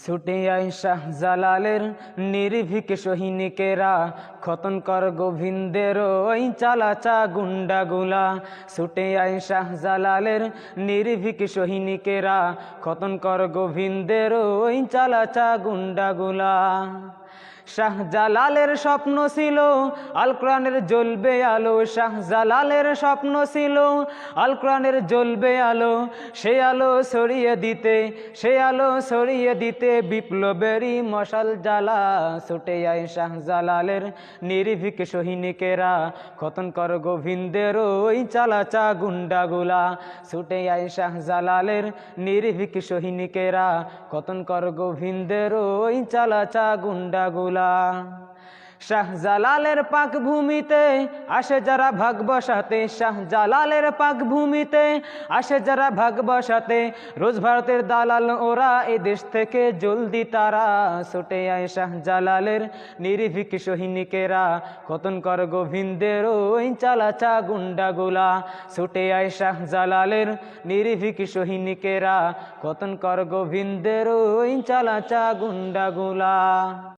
ছুটে আয় শাহ জালালের নির্ভীক সৈনিকেরা, খতন কর গোবিন্দের ওই চালাচা গুন্ডাগুলা। ছুটে আয় শাহ জালালের নির্ভীক সৈনিকেরা, খতন কর গোবিন্দের ওই চালাচা গুন্ডাগুলা। শাহ জালালের স্বপ্ন ছিল আল কোরআনের জ্বলবে আলো, শাহজালালের স্বপ্ন ছিল আল কোরআনের জ্বলবে আলো, সে আলো ছড়িয়ে দিতে, সে আলো ছড়িয়ে দিতে বিপ্লবেরই মশাল জ্বালা ছুটে আয় শাহ জালালের নির্ভীক সৈনিকেরা। খতন কর গোবিন্দের ওই চালাচা গুন্ডাগুলা, ছুটে আয় শাহ জালালের নির্ভীক সৈনিকেরা। খতন কর গোবিন্দের ওই চালাচা গুন্ডাগুলা শাহ জালালের পাক ভূমিতে আসে যারা ভাগ বসাতে শাহ জালালের পাক ভূমিতে আসে যারা ভাগ বসাতে রোজ ভারতের দালাল ওরা এ দেশ থেকে জলদি তারা ছুটে আয়। শাহ জালালের নির্ভীক সৈনিকেরা, খতন কর গোবিন্দের ওই চালাচা গুন্ডাগুলা। ছুটে আয় শাহ জালালের নির্ভীক সৈনিকেরা, খতন কর গোবিন্দের ওই চালাচা গুন্ডাগুলা।